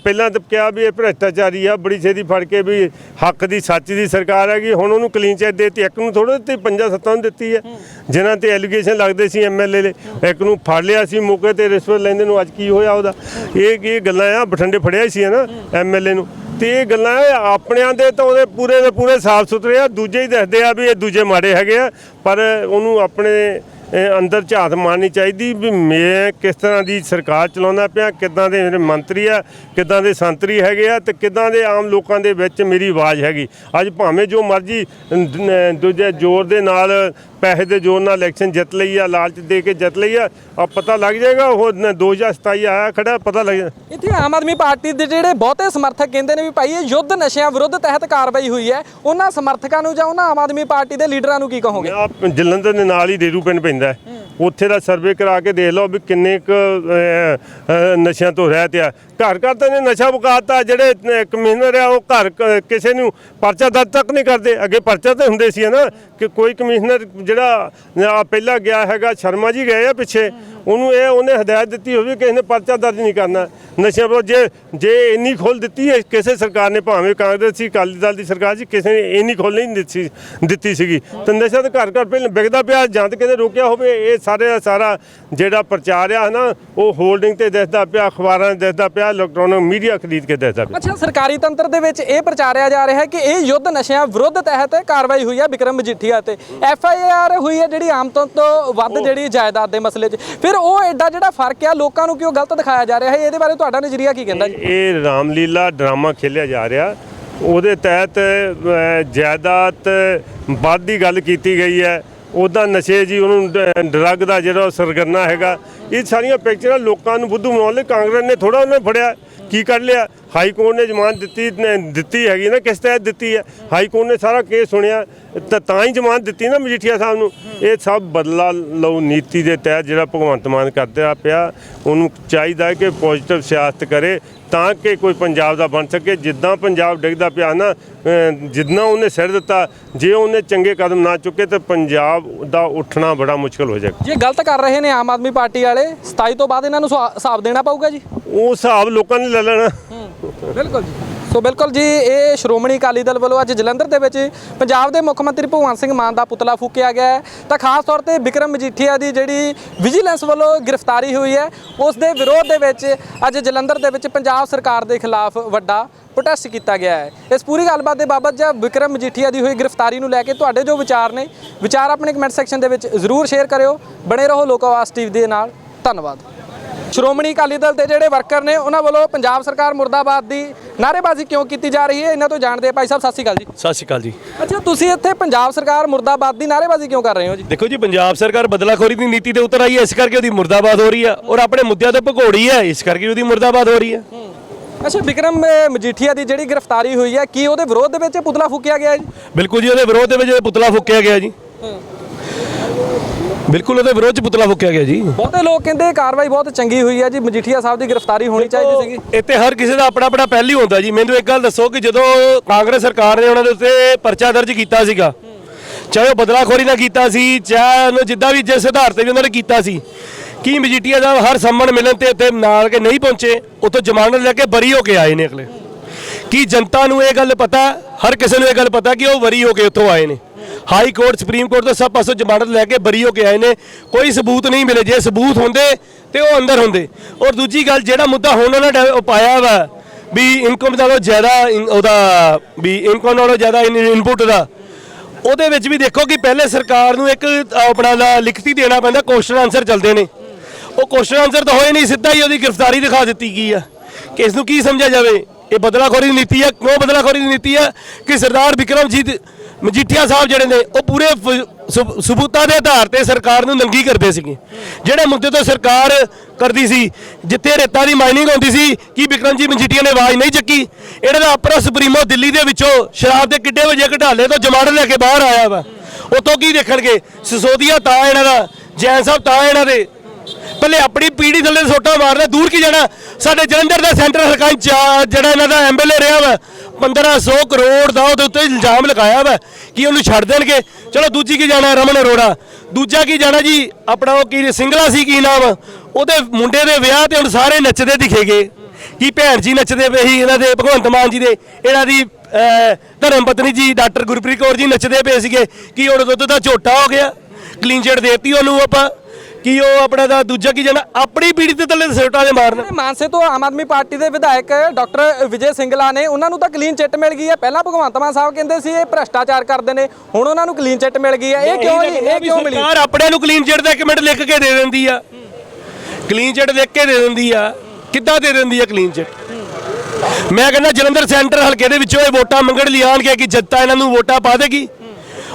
ਪਹਿਲਾਂ ਤਾਂ ਕਿਹਾ ਵੀ ਇਹ ਭ੍ਰਿਸ਼ਟਾਚਾਰੀ ਆ, ਬੜੀ ਛੇਤੀ ਫੜ ਕੇ ਵੀ ਹੱਕ ਦੀ, ਸੱਚ ਦੀ ਸਰਕਾਰ ਹੈਗੀ, ਹੁਣ ਉਹਨੂੰ ਕਲੀਨ ਚੈਟ ਦੇਤੀ, ਇੱਕ ਨੂੰ ਥੋੜਾ ਦਿੱਤੀ, ਪੰਜਾਂ ਸੱਤਾਂ ਨੂੰ ਦਿੱਤੀ ਹੈ ਜਿਨ੍ਹਾਂ ਤੇ ਐਲੀਗੇਸ਼ਨ ਲੱਗਦੇ ਸੀ ਐਮਐਲਏ ਦੇ ਇੱਕ ਨੂੰ ਫੜ ਲਿਆ ਸੀ ਮੌਕੇ ਤੇ ਰਿਸ਼ਵਤ ਲੈਂਦੇ ਨੂੰ ਅੱਜ ਕੀ ਹੋਇਆ ਉਹਦਾ? ਇਹ ਕੀ ਗੱਲਾਂ ਆ? ਬਠਿੰਡੇ ਫੜਿਆ ਹੀ ਸੀ ਨਾ ਐਮਐਲਏ ਨੂੰ। ਤੇ ਇਹ ਗੱਲਾਂ ਆਪਣਿਆਂ ਦੇ ਤਾਂ ਉਹਦੇ ਪੂਰੇ ਦੇ ਪੂਰੇ ਸਾਫ਼ ਸੁਥਰੇ ਆ, ਦੂਜੇ ਹੀ ਦੱਸਦੇ ਆ ਵੀ ਇਹ ਦੂਜੇ ਮਾੜੇ ਹੈਗੇ ਆ, ਪਰ ਉਹਨੂੰ ਆਪਣੇ ਅੰਦਰ ਝਾਤ ਮਾਰਨੀ ਚਾਹੀਦੀ ਵੀ ਮੈਂ ਕਿਸ ਤਰ੍ਹਾਂ ਦੀ ਸਰਕਾਰ ਚਲਾਉਂਦਾ ਪਿਆ ਕਿੱਦਾਂ ਦੇ ਮੇਰੇ ਮੰਤਰੀ ਆ ਕਿੱਦਾਂ ਦੇ ਸੰਤਰੀ ਹੈਗੇ ਆ ਤੇ ਕਿੱਦਾਂ ਦੇ ਆਮ ਲੋਕਾਂ ਦੇ ਵਿੱਚ ਮੇਰੀ ਆਵਾਜ਼ ਹੈਗੀ। ਅੱਜ ਭਾਵੇਂ ਜੋ ਮਰਜ਼ੀ ਦੂਜੇ ਜ਼ੋਰ ਦੇ ਨਾਲ ਪੈਸੇ ਦੇ ਜ਼ੋਰ ਨਾਲ ਇਲੈਕਸ਼ਨ ਜਿੱਤ ਲਈ ਆ ਲਾਲਚ ਦੇ ਕੇ ਜਿੱਤ ਲਈ ਆ ਆ ਪਤਾ ਲੱਗ ਜਾਏਗਾ ਉਹ ਨ- 2027 ਆਇਆ ਖੜਾ ਪਤਾ ਲੱਗ ਜਾ ਇੱਥੇ ਆਮ ਆਦਮੀ ਪਾਰਟੀ ਦੇ ਜਿਹੜੇ ਬਹੁਤੇ ਸਮਰਥਕ ਕਹਿੰਦੇ ਨੇ ਵੀ ਭਾਈ ਇਹ ਯੁੱਧ ਨਸ਼ਿਆਂ ਵਿਰੁੱਧ ਤਹਿਤ ਕਾਰਵਾਈ ਹੋਈ ਹੈ ਉਹਨਾਂ ਸਮਰਥਕਾਂ ਨੂੰ ਜਾਂ ਉਹਨਾਂ ਆਮ ਆਦਮੀ ਪਾਰਟੀ ਦੇ ਲੀਡਰਾਂ ਨੂੰ ਕੀ ਕਹੋਗੇ? ਆ ਜਲੰਧਰ ਦੇ ਨਾਲ ਹੀ ਡੇਰੂ ਪਿੰਡ ਪੈਂਦਾ। ਹੈ। ਉੱਥੇ ਦਾ ਸਰਵੇ ਕਰਾ ਕੇ ਦੇਖ ਲਓ ਵੀ ਕਿੰਨੇ ਕੁ ਅਹ, ਅਹ, ਨਸ਼ਿਆਂ ਤੋਂ ਰਹਿਤ ਆ। ਘਰ ਘਰ ਤਾਂ ਨੇ ਨਸ਼ਾ ਮੁਕਾਤਾ ਜਿਹੜੇ ਕਮਿਸ਼ਨਰ ਆ ਉਹ ਘਰ ਕ- ਕਿਸੇ ਨੂੰ ਪਰਚਾ ਦਰਜ ਤੱਕ ਨਹੀਂ ਕਰਦੇ। ਅੱਗੇ ਪਰਚਾ ਤੇ ਹੁੰਦੇ ਸੀ ਨਾ ਕਿ ਕੋਈ ਕਮਿਸ਼ਨਰ ਜਿਹੜਾ ਆ ਪਹਿਲਾਂ ਗਿਆ ਹੈਗਾ ਸ਼ਰਮਾ ਜੀ ਗਏ ਆ ਪਿੱਛੇ ਉਹਨੂੰ ਇਹ ਉਹਨੇ ਹਦਾਇਤ ਦਿੱਤੀ ਹੋਵੇ ਕਿਸੇ ਨੇ ਪਰਚਾ ਦਰਜ ਨਹੀਂ ਕਰਨਾ। ਨਸ਼ਿਆਂ ਵਿਰੁੱਧ ਜੇ ਜੇ ਇੰਨੀ ਖੋਲ ਦਿੱਤੀ ਹੈ ਕਿਸੇ ਸਰਕਾਰ ਨੇ ਭਾਵੇਂ ਕਾਂਗਰਸ ਸੀ ਅਕਾਲੀ ਦਲ ਦੀ ਸਰਕਾਰ ਸੀ ਕਿਸੇ ਨੇ ਇੰਨੀ ਖੋਲ ਨਹੀਂ ਦਿੱਤੀ ਦਿੱਤੀ ਸੀਗੀ। ਤਾਂ ਨਸ਼ਾ ਤਾਂ ਘਰ ਘਰ ਪਹਿਲਾਂ ਵਿਕਦਾ ਪਿਆ ਜਾਂ ਤਾਂ ਕਿਤੇ ਰੋਕਿਆ ਹੋਵੇ ਇਹ ਸਾਰੇ ਦਾ ਸਾਰਾ ਜਿਹੜਾ ਪ੍ਰਚਾਰ ਆ ਨਾ ਉਹ ਹੋਲਡਿੰਗ ਤੇ ਦਿਸਦਾ ਪਿਆ ਅਖਬਾਰਾਂ 'ਚ ਦਿਸਦਾ ਪਿਆ ਇਲੈਕਟ੍ਰੋਨਿਕ ਮੀਡੀਆ ਖਰੀਦ ਕੇ ਦਿਸਦਾ ਪਿਆ। ਅੱਛਾ ਸਰਕਾਰੀ ਤੰਤਰ ਦੇ ਵਿੱਚ ਇਹ ਪ੍ਰਚਾਰਿਆ ਜਾ ਰਿਹਾ ਹੈ ਕਿ ਇਹ ਯੁੱਧ ਨਸ਼ਿਆਂ ਵਿਰੁੱਧ ਤਹਿਤ ਕਾਰਵਾਈ ਹੋਈ ਹੈ ਵਿਕਰਮ ਮਜੀਠੀਆ ਤੇ। ਐਫ ਆਈ ਆਰ ਹੋਈ ਹੈ ਜਿਹੜੀ ਆਮ ਤੋਂ ਤੋਂ ਵੱਧ ਜਿਹੜੀ ਜਾਇਦਾਦ ਦੇ ਮਸਲੇ 'ਚ। ਫਿਰ ਉਹ ਐਡਾ ਜਿਹੜਾ ਫ਼ਰਕ ਆ ਲੋਕਾਂ ਨੂੰ ਕਿਉਂ ਗਲਤ ਦਿਖਾਇਆ ਜਾ ਰਿਹਾ ਹੈ? ਇਹਦੇ ਬਾਰੇ ਤੁਹਾਡਾ ਨਜ਼ਰੀਆ ਕੀ ਕਹਿੰਦਾ ਜੀ? ਇਹ ਰਾਮਲੀਲਾ ਡਰਾਮਾ ਖੇਲਿਆ ਜਾ ਰਿਹਾ। ਉਹਦੇ ਤਹਿਤ ਜਾਇਦਾਦ ਵੱਧ ਦੀ ਗੱਲ ਕੀਤੀ ਗਈ ਹੈ। ਉਹਦਾ ਨਸ਼ੇ ਜੀ, ਉਹਨੂੰ ਡਰੱਗ ਦਾ ਜਿਹੜਾ ਉਹ ਸਰਗਰਨਾ ਹੈਗਾ, ਇਹ ਸਾਰੀਆਂ ਪਿਕਚਰਾਂ ਲੋਕਾਂ ਨੂੰ ਬੁੱਧੂ ਬਣਾਉਣ ਲਈ ਕਾਂਗਰਸ ਨੇ ਥੋੜਾ ਉਹਨੇ ਫੜਿਆ, ਕੀ ਕਰ ਲਿਆ? ਹਾਈ ਕੋਰਟ ਨੇ ਜ਼ਮਾਨਤ ਦਿੱਤੀ ਨੇ ਦਿੱਤੀ ਹੈਗੀ ਨਾ ਕਿਸ ਤਹਿਤ ਦਿੱਤੀ ਹੈ? ਹਾਈ ਕੋਰਟ ਨੇ ਸਾਰਾ ਕੇਸ ਸੁਣਿਆ ਤਾਂ ਤਾਂ ਹੀ ਜ਼ਮਾਨਤ ਦਿੱਤੀ ਨਾ ਮਜੀਠੀਆ ਸਾਹਿਬ ਨੂੰ। ਇਹ ਸਭ ਬਦਲਾ ਲਓ ਨੀਤੀ ਦੇ ਤਹਿਤ ਜਿਹੜਾ ਭਗਵੰਤ ਮਾਨ ਕਰਦਾ ਪਿਆ ਉਹਨੂੰ ਚਾਹੀਦਾ ਹੈ ਕਿ ਪੋਜ਼ਿਟਿਵ ਸਿਆਸਤ ਕਰੇ ਤਾਂ ਕਿ ਕੋਈ ਪੰਜਾਬ ਦਾ ਬਣ ਸਕੇ। ਜਿੱਦਾਂ ਪੰਜਾਬ ਡਿੱਗਦਾ ਪਿਆ ਨਾ ਜਿੱਦਾਂ ਉਹਨੇ ਸਿਰ ਦਿੱਤਾ ਜੇ ਉਹਨੇ ਚੰਗੇ ਕਦਮ ਨਾ ਚੁੱਕੇ ਤਾਂ ਪੰਜਾਬ ਦਾ ਉੱਠਣਾ ਬੜਾ ਮੁਸ਼ਕਲ ਹੋ ਜਾਏਗਾ। ਜੇ ਗਲਤ ਕਰ ਰਹੇ ਨੇ ਆਮ ਆਦਮੀ ਪਾਰਟੀ ਵਾਲੇ 27 ਤੋਂ ਬਾਅਦ ਇਹਨਾਂ ਨੂੰ ਹਿਸਾਬ ਦੇਣਾ ਪਊਗਾ ਜੀ? ਉਹ ਹਿਸਾਬ ਲੋਕਾਂ ਨੇ ਲੈ ਲੈਣਾ। ਬਿਲਕੁਲ ਜੀ। ਸੋ ਬਿਲਕੁਲ ਜੀ, ਇਹ ਸ਼੍ਰੋਮਣੀ ਅਕਾਲੀ ਦਲ ਵੱਲੋਂ ਅੱਜ ਜਲੰਧਰ ਦੇ ਵਿੱਚ ਪੰਜਾਬ ਦੇ ਮੁੱਖ ਮੰਤਰੀ ਭਗਵੰਤ ਸਿੰਘ ਮਾਨ ਦਾ ਪੁਤਲਾ ਫੂਕਿਆ ਗਿਆ ਹੈ। ਤਾਂ ਖਾਸ ਤੌਰ ਤੇ ਵਿਕਰਮ ਮਜੀਠੀਆ ਦੀ ਜਿਹੜੀ ਵਿਜੀਲੈਂਸ ਵੱਲੋਂ ਗ੍ਰਿਫਤਾਰੀ ਹੋਈ ਹੈ, ਉਸ ਦੇ ਵਿਰੋਧ ਦੇ ਵਿੱਚ ਅੱਜ ਜਲੰਧਰ ਦੇ ਵਿੱਚ ਪੰਜਾਬ ਸਰਕਾਰ ਦੇ ਖਿਲਾਫ ਵੱਡਾ ਪ੍ਰੋਟੈਸਟ ਕੀਤਾ ਗਿਆ ਹੈ। ਇਸ ਪੂਰੀ ਗੱਲਬਾਤ ਦੇ ਬਾਬਤ ਜਾਂ ਵਿਕਰਮ ਮਜੀਠੀਆ ਦੀ ਹੋਈ ਗ੍ਰਿਫਤਾਰੀ ਨੂੰ ਲੈ ਕੇ ਤੁਹਾਡੇ ਜੋ ਵਿਚਾਰ ਨੇ, ਵਿਚਾਰ ਆਪਣੇ ਕਮੈਂਟ ਸੈਕਸ਼ਨ ਦੇ ਵਿੱਚ ਜ਼ਰੂਰ ਸ਼ੇਅਰ ਕਰਿਓ। ਬਣੇ ਰਹੋ ਲੋਕ ਆਵਾਜ਼ ਟੀਵੀ ਦੇ ਨਾਲ। ਧੰਨਵਾਦ। ਸ਼੍ਰੋਮਣੀ ਅਕਾਲੀ ਦਲ ਦੇ ਜਿਹੜੇ ਵਰਕਰ ਨੇ ਉਹਨਾਂ ਵੱਲੋਂ ਪੰਜਾਬ ਸਰਕਾਰ ਮੁਰਦਾਬਾਦ ਦੀ ਨਾਅਰੇਬਾਜ਼ੀ ਕਿਉਂ ਕੀਤੀ ਜਾ ਰਹੀ ਹੈ? ਇਹਨਾਂ ਤੋਂ ਜਾਣਦੇ ਹਾਂ। ਭਾਈ ਸਾਹਿਬ ਸਤਿ ਸ਼੍ਰੀ ਅਕਾਲ ਜੀ। ਸਤਿ ਸ਼੍ਰੀ ਅਕਾਲ ਜੀ। ਅੱਛਾ ਤੁਸੀਂ ਇੱਥੇ ਪੰਜਾਬ ਸਰਕਾਰ ਮੁਰਦਾਬਾਦ ਦੀ ਨਾਅਰੇਬਾਜ਼ੀ ਕਿਉਂ ਕਰ ਰਹੇ ਹੋ ਜੀ? ਦੇਖੋ ਜੀ ਪੰਜਾਬ ਸਰਕਾਰ ਬਦਲਾਖੋਰੀ ਦੀ ਨੀਤੀ ਤੇ ਉਤਰ ਆਈ ਹੈ ਇਸ ਕਰਕੇ ਉਹਦੀ ਮੁਰਦਾਬਾਦ ਹੋ ਰਹੀ ਹੈ ਔਰ ਆਪਣੇ ਮੁੱਦਿਆਂ ਤੇ ਭਗੋੜੀ ਹੈ ਇਸ ਕਰਕੇ ਉਹਦੀ ਮੁਰਦਾਬਾਦ ਹੋ ਰਹੀ ਹੈ। ਅੱਛਾ ਵਿਕਰਮ ਮਜੀਠੀਆ ਦੀ ਜਿਹੜੀ ਗ੍ਰਿਫਤਾਰੀ ਹੋਈ ਹੈ ਕੀ ਉਹਦੇ ਵਿਰੋਧ ਦੇ ਵਿੱਚ ਪੁਤਲਾ ਫੂਕਿਆ ਗਿਆ ਜੀ? ਬਿਲਕੁਲ ਜੀ ਉਹਦੇ ਵਿਰੋਧ ਦੇ ਵਿੱਚ ਪੁਤਲਾ ਫੂਕਿਆ ਗਿਆ ਜੀ। ਬਿਲਕੁਲ ਉਹਦੇ ਵਿਰੋਧ ਚ ਪੁਤਲਾ ਫੂਕਿਆ ਗਿਆ ਜੀ। ਬਹੁਤੇ ਲੋਕ ਕਹਿੰਦੇ ਕਾਰਵਾਈ ਬਹੁਤ ਚੰਗੀ ਹੋਈ ਹੈ ਜੀ। ਮਜੀਠੀਆ ਸਾਹਿਬ ਦੀ ਗ੍ਰਿਫਤਾਰੀ ਹੋਣੀ ਚਾਹੀਦੀ ਸੀਗੀ। ਇੱਥੇ ਹਰ ਕਿਸੇ ਦਾ ਆਪਣਾ ਆਪਣਾ ਪਹਿਲ ਹੁੰਦਾ ਜੀ। ਮੈਨੂੰ ਇੱਕ ਗੱਲ ਦੱਸੋ ਕਿ ਜਦੋਂ ਕਾਂਗਰਸ ਸਰਕਾਰ ਨੇ ਉਹਨਾਂ ਦੇ ਉੱਤੇ ਪਰਚਾ ਦਰਜ ਕੀਤਾ ਸੀਗਾ ਚਾਹੇ ਉਹ ਬਦਲਾਖੋਰੀ ਨਾਲ ਕੀਤਾ ਸੀ ਚਾਹੇ ਉਹਨੂੰ ਜਿੱਦਾਂ ਵੀ ਜਿਸ ਆਧਾਰ ਤੇ ਵੀ ਉਹਨਾਂ ਨੇ ਕੀਤਾ ਸੀ ਕੀ ਮਜੀਠੀਆ ਦਾ ਹਰ ਸੰਮਣ ਮਿਲਣ ਤੇ ਉੱਤੇ ਨਾਲ ਕੇ ਨਹੀਂ ਪਹੁੰਚੇ ਉੱਥੋਂ ਜ਼ਮਾਨਤ ਲੈ ਕੇ ਬਰੀ ਹੋ ਕੇ ਆਏ ਨੇ ਅਗਲੇ। ਕੀ ਜਨਤਾ ਨੂੰ ਇਹ ਗੱਲ ਪਤਾ ਹਰ ਕਿਸੇ ਨੂੰ ਇਹ ਗੱਲ ਪਤਾ ਕਿ ਉਹ ਬਰੀ ਹੋ ਕੇ ਉੱਥੋਂ ਆਏ ਨੇ? ਹਾਈ ਕੋਰਟ, ਸੁਪਰੀਮ ਕੋਰਟ ਤੋਂ ਸਭ ਪਾਸੋਂ ਜ਼ਮਾਨਤ ਲੈ ਕੇ ਬਰੀ ਹੋ ਕੇ ਆਏ ਨੇ। ਕੋਈ ਸਬੂਤ ਨਹੀਂ ਮਿਲੇ। ਜੇ ਸਬੂਤ ਹੁੰਦੇ, ਤੇ ਉਹ ਅੰਦਰ ਹੁੰਦੇ। ਔਰ ਦੂਜੀ ਗੱਲ, ਜਿਹੜਾ ਮੁੱਦਾ ਹੁਣ ਉਹਨਾਂ ਨੇ ਪਾਇਆ ਵਾ, ਵੀ ਇਨਕਮ ਨਾਲੋਂ ਜ਼ਿਆਦਾ ਉਹਦਾ, ਵੀ ਇਨਕਮ ਨਾਲੋਂ ਜ਼ਿਆਦਾ ਇਨਪੁਟ ਦਾ, ਉਹਦੇ ਵਿੱਚ ਵੀ ਦੇਖੋ ਕਿ ਪਹਿਲੇ ਸਰਕਾਰ ਨੂੰ ਇੱਕ, ਆਪਣਾ ਦਾ ਲਿਖਤੀ ਦੇਣਾ ਪੈਂਦਾ ਕੁਐਸਚਨ ਆਨਸਰ ਚੱਲਦੇ ਨੇ। ਉਹ ਕੁਐਸਚਨ ਆਨਸਰ ਤਾਂ ਹੋਏ ਨਹੀਂ, ਸਿੱਧਾ ਹੀ ਉਹਦੀ ਗ੍ਰਿਫਤਾਰੀ ਦਿਖਾ ਦਿੱਤੀ ਗਈ ਆ। ਕਿ ਇਸ ਨੂੰ ਕੀ ਸਮਝਿਆ ਜਾਵੇ? ਇਹ ਬਦਲਾਖੋਰੀ ਦੀ ਨੀਤੀ ਹੈ ਕਿਉਂ ਬਦਲਾਖੋਰੀ ਦੀ ਨੀਤੀ ਆ? ਕਿ ਸਰਦਾਰ ਵਿਕਰਮਜੀਤ ਮਜੀਠੀਆ ਸਾਹਿਬ ਜਿਹੜੇ ਨੇ, ਉਹ ਪੂਰੇ ਸਬੂਤਾਂ ਦੇ ਆਧਾਰ ਤੇ ਸਰਕਾਰ ਨੂੰ ਨੰਗੀ ਕਰਦੇ ਸੀਗੇ। ਜਿਹੜੇ ਮੁੱਦੇ ਤੋਂ ਸਰਕਾਰ ਕਰਦੀ ਸੀ, ਜਿੱਥੇ ਰੇਤਾ ਦੀ ਮਾਈਨਿੰਗ ਹੁੰਦੀ ਸੀ, ਕੀ ਵਿਕਰਮਜੀਤ ਮਜੀਠੀਆ ਨੇ ਆਵਾਜ਼ ਨਹੀਂ ਚੱਕੀ? ਇਹਨਾਂ ਦਾ ਅਪਰਾ ਸੁਪਰੀਮੋ ਦਿੱਲੀ ਦੇ ਵਿੱਚੋਂ ਸ਼ਰਾਬ ਦੇ ਕਿੱਡੇ ਵਜੇ ਘਟਾਲੇ ਤੋਂ ਜਮਾੜ ਲੈ ਕੇ ਬਾਹਰ ਆਇਆ ਵਾ। ਉਤੋਂ ਕੀ ਦੇਖਣਗੇ? ਸਿਸੋਦੀਆ ਤਾਂ ਇਹਨਾਂ ਦਾ, ਜੈਨ ਸਾਹਿਬ ਤਾਂ ਇਹਨਾਂ ਦੇ। ਪਹਿਲੇ ਆਪਣੀ ਪੀੜੀ ਥੱਲੇ ਸੋਟਾ ਮਾਰਨਾ ਦੂਰ ਕੀ ਜਾਣਾ? ਸਾਡੇ ਜਲੰਧਰ ਦਾ ਸੈਂਟਰ ਹਲਕਾ ਜਿਹੜਾ ਇਹਨਾਂ ਦਾ ਐਮਐਲਏ ਰਿਹਾ ਵਾ 1500 ਕਰੋੜ ਦਾ ਉਹਦੇ ਉੱਤੇ ਇਲਜ਼ਾਮ ਲਗਾਇਆ ਵਾ ਕਿ ਉਹਨੂੰ ਛੱਡ ਦੇਣਗੇ। ਚਲੋ ਦੂਜੀ ਕੀ ਜਾਣਾ ਰਮਨ ਅਰੋੜਾ? ਦੂਜਾ ਕੀ ਜਾਣਾ ਜੀ? ਆਪਣਾ ਉਹ ਕੀ ਸਿੰਗਲਾ ਸੀ ਕੀ ਨਾਮ? ਉਹਦੇ ਮੁੰਡੇ ਦੇ ਵਿਆਹ ਤੇ ਹੁਣ ਸਾਰੇ ਨੱਚਦੇ ਦਿਖੇਗੇ ਕੀ ਭੈਣ ਜੀ ਨੱਚਦੇ ਪਏ ਸੀ ਇਹਨਾਂ ਦੇ ਭਗਵੰਤ ਮਾਨ ਜੀ ਦੇ ਇਹਨਾਂ ਦੀ ਅਹ, ਧਰਮ ਪਤਨੀ ਜੀ ਡਾਕਟਰ ਗੁਰਪ੍ਰੀਤ ਕੌਰ ਜੀ ਨੱਚਦੇ ਪਏ ਸੀਗੇ ਕੀ ਉਹ ਦੁੱਧ ਦਾ ਝੋਟਾ ਹੋ ਗਿਆ? ਕਲੀਨ ਚਿਟ ਦੇਤੀ ਉਹਨੂੰ ਆਪਾਂ। ਕੀ ਉਹ ਆਪਣਾ ਦਾ ਦੂਜਾ ਕੀ ਜਾਣਾ? ਆਪਣੀ ਪੀੜੀ ਤੇ ਥੱਲੇ ਸੋਟਾ ਦੇ ਮਾਰਨ। ਮਾਨਸੇ ਤੋਂ ਆਮ ਆਦਮੀ ਪਾਰਟੀ ਦੇ ਵਿਧਾਇਕ ਡਾਕਟਰ ਵਿਜੇ ਸਿੰਗਲਾ ਨੇ ਉਹਨਾਂ ਨੂੰ ਤਾਂ ਕਲੀਨ ਚਿੱਟ ਮਿਲ ਗਈ ਹੈ। ਪਹਿਲਾਂ ਭਗਵੰਤ ਮਾਨ ਸਾਹਿਬ ਕਹਿੰਦੇ ਸੀ ਇਹ ਭ੍ਰਸ਼ਟਾਚਾਰ ਕਰਦੇ ਨੇ ਹੁਣ ਉਹਨਾਂ ਨੂੰ ਕਲੀਨ ਚਿੱਟ ਮਿਲ ਗਈ ਹੈ। ਇਹ ਕਿਉਂ ਇਹ ਕਿਉਂ ਮਿਲੀ? ਸਰਕਾਰ ਆਪਣੇ ਨੂੰ ਕਲੀਨ ਚਿਟ ਦਾ ਇੱਕ ਮਿੰਟ ਲਿਖ ਕੇ ਦੇ ਦਿੰਦੀ ਆ। ਕਲੀਨ ਚਿਟ ਲਿਖ ਕੇ ਦੇ ਦਿੰਦੀ ਆ। ਕਿੱਦਾਂ ਦੇ ਦਿੰਦੀ ਆ ਕਲੀਨ ਚਿਟ? ਮੈਂ ਕਹਿੰਦਾ ਜਲੰਧਰ ਸੈਂਟਰ ਹਲਕੇ ਦੇ ਵਿੱਚੋਂ ਇਹ ਵੋਟਾਂ ਮੰਗਣ ਲਈ ਆਣਗੇ ਕਿ ਜਨਤਾ ਇਹਨਾਂ ਨੂੰ ਵੋਟਾਂ ਪਾ ਦੇਗੀ।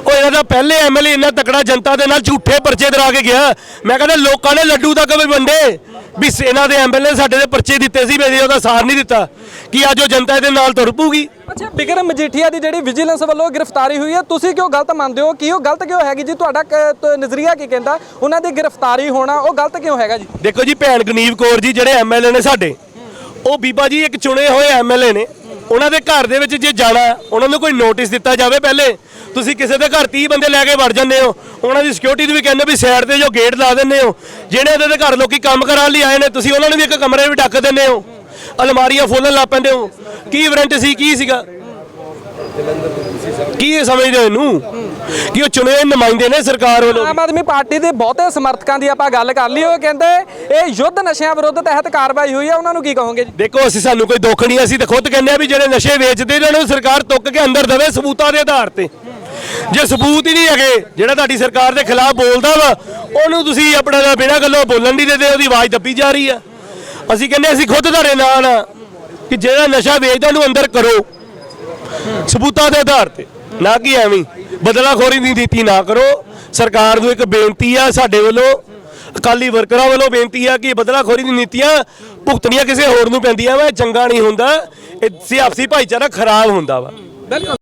ਉਹ ਇਹਨਾਂ ਦਾ ਪਹਿਲੇ ਐਮਐਲਏ ਇੰਨਾ ਤਕੜਾ ਜਨਤਾ ਦੇ ਨਾਲ ਝੂਠੇ ਪਰਚੇ ਦਰਾ ਕੇ ਗਿਆ। ਮੈਂ ਕਹਿੰਦਾ ਲੋਕਾਂ ਨੇ ਲੱਡੂ ਤੱਕ ਵੀ ਵੰਡੇ ਵੀ ਇਹਨਾਂ ਦੇ ਐਮਐਲਏ ਸਾਡੇ ਦੇ ਪਰਚੇ ਦਿੱਤੇ ਸੀ ਮੇਰੇ ਉਹਦਾ ਸਾਰ ਨਹੀਂ ਦਿੱਤਾ। ਕਿ ਅੱਜ ਉਹ ਜਨਤਾ ਇਹਦੇ ਨਾਲ ਤੁਰ ਪਊਗੀ? ਅੱਛਾ ਬਿਕਰਮ ਮਜੀਠੀਆ ਦੀ ਜਿਹੜੀ ਵਿਜੀਲੈਂਸ ਵੱਲੋਂ ਗ੍ਰਿਫਤਾਰੀ ਹੋਈ ਹੈ ਤੁਸੀਂ ਕਿਉਂ ਗਲਤ ਮੰਨਦੇ ਹੋ? ਕਿ ਉਹ ਗਲਤ ਕਿਉਂ ਹੈਗੀ ਜੀ? ਤੁਹਾਡਾ ਨਜ਼ਰੀਆ ਕੀ ਕਹਿੰਦਾ? ਉਹਨਾਂ ਦੀ ਗ੍ਰਿਫਤਾਰੀ ਹੋਣਾ ਉਹ ਗਲਤ ਕਿਉਂ ਹੈਗਾ ਜੀ? ਦੇਖੋ ਜੀ ਭੈਣ ਗਨੀਵ ਕੌਰ ਜੀ ਜਿਹੜੇ ਐਮਐਲਏ ਨੇ ਸਾਡੇ ਉਹ ਬੀਬਾ ਜੀ ਇੱਕ ਚੁਣੇ ਹੋਏ ਐਮਐਲਏ ਨੇ। ਉਹਨਾਂ ਦੇ ਘਰ ਦੇ ਵਿੱਚ ਜੇ ਜਾਣਾ ਉਹਨਾਂ ਨੂੰ ਕੋਈ ਨੋਟਿਸ ਦਿੱਤਾ ਜਾਵੇ ਪਹਿਲੇ। ਤੁਸੀਂ ਕਿਸੇ ਦੇ ਘਰ 30 ਬੰਦੇ ਲੈ ਕੇ ਵੜ ਜਾਂਦੇ ਹੋ ਉਹਨਾਂ ਦੀ ਸਿਕਿਉਰਿਟੀ ਨੂੰ ਵੀ ਕਹਿੰਦੇ ਵੀ ਸਾਈਡ ਤੇ ਜੋ ਗੇਟ ਲਾ ਦਿੰਦੇ ਹੋ। ਜਿਹੜੇ ਉਹਦੇ ਦੇ ਘਰ ਲੋਕੀ ਕੰਮ ਕਰਾਉਣ ਲਈ ਆਏ ਨੇ ਤੁਸੀਂ ਉਹਨਾਂ ਨੂੰ ਵੀ ਇੱਕ ਕਮਰੇ ਵਿੱਚ ਢੱਕ ਦਿੰਦੇ ਹੋ। ਅਲਮਾਰੀਆਂ ਫੋਲਣ ਲੱਗ ਪੈਂਦੇ ਹੋ। ਕੀ ਵਾਰੰਟ ਸੀ ਕੀ ਸੀਗਾ? ਕੀ ਇਹ ਸਮਝਦੇ ਹੋ ਇਹਨੂੰ? ਕਿ ਉਹ ਚੁਣੇ ਹੋਏ ਨੁਮਾਇੰਦੇ ਨੇ ਸਰਕਾਰ ਵੱਲੋਂ? ਆਮ ਆਦਮੀ ਪਾਰਟੀ ਦੇ ਬਹੁਤੇ ਸਮਰਥਕਾਂ ਦੀ ਆਪਾਂ ਗੱਲ ਕਰ ਲਈ ਉਹ ਕਹਿੰਦੇ ਇਹ ਯੁੱਧ ਨਸ਼ਿਆਂ ਵਿਰੁੱਧ ਤਹਿਤ ਕਾਰਵਾਈ ਹੋਈ ਹੈ ਉਹਨਾਂ ਨੂੰ ਕੀ ਕਹੋਗੇ ਜੀ? ਦੇਖੋ ਅਸੀਂ ਸਾਨੂੰ ਕੋਈ ਦੁੱਖ ਨਹੀਂ ਅਸੀਂ ਤਾਂ ਖੁਦ ਕਹਿੰਦੇ ਆ ਵੀ ਜਿਹੜੇ ਨਸ਼ੇ ਵੇਚਦੇ ਇਹਨਾਂ ਨੂੰ ਸਰਕਾਰ ਤੁੱਕ ਕੇ ਅੰਦਰ ਦੇਵੇ ਸਬੂਤਾਂ ਦੇ ਆਧਾਰ ਤੇ। ਜੇ ਸਬੂਤ ਹੀ ਨਹੀਂ ਹੈਗੇ, ਜਿਹੜਾ ਤੁਹਾਡੀ ਸਰਕਾਰ ਦੇ ਖਿਲਾਫ ਬੋਲਦਾ ਵਾ, ਉਹਨੂੰ ਤੁਸੀਂ ਆਪਣਾ ਦਾ ਬਿਨਾਂ ਗੱਲੋਂ ਬੋਲਣ ਨਹੀਂ ਦਿੰਦੇ, ਉਹਦੀ ਆਵਾਜ਼ ਦੱਬੀ ਜਾ ਰਹੀ ਆ। ਅਸੀਂ ਕਹਿੰਦੇ ਅਸੀਂ ਖੁਦ ਤੁਹਾਡੇ ਨਾਲ ਆ ਕਿ ਜਿਹੜਾ ਨਸ਼ਾ ਵੇਚਦਾ, ਉਹਨੂੰ ਅੰਦਰ ਕਰੋ। ਸਬੂਤਾਂ ਦੇ ਆਧਾਰ ਤੇ। ਨਾ ਕਿ ਐਵੇਂ ਬਦਲਾਖੋਰੀ ਦੀ ਨੀਤੀ ਨਾ ਕਰੋ। ਸਰਕਾਰ ਨੂੰ ਇੱਕ ਬੇਨਤੀ ਆ ਸਾਡੇ ਵੱਲੋਂ, ਅਕਾਲੀ ਵਰਕਰਾਂ ਵੱਲੋਂ ਬੇਨਤੀ ਆ ਕਿ ਬਦਲਾਖੋਰੀ ਦੀ ਨੀਤੀਆਂ ਭੁਗਤਣੀਆਂ ਕਿਸੇ ਹੋਰ ਨੂੰ ਪੈਂਦੀਆਂ ਵਾ ਚੰਗਾ ਨਹੀਂ ਹੁੰਦਾ। ਇਹ ਸਿਆਸੀ ਭਾਈਚਾਰਾ ਖਰਾਬ ਹੁੰਦਾ ਵਾ। ਬਿਲਕੁਲ।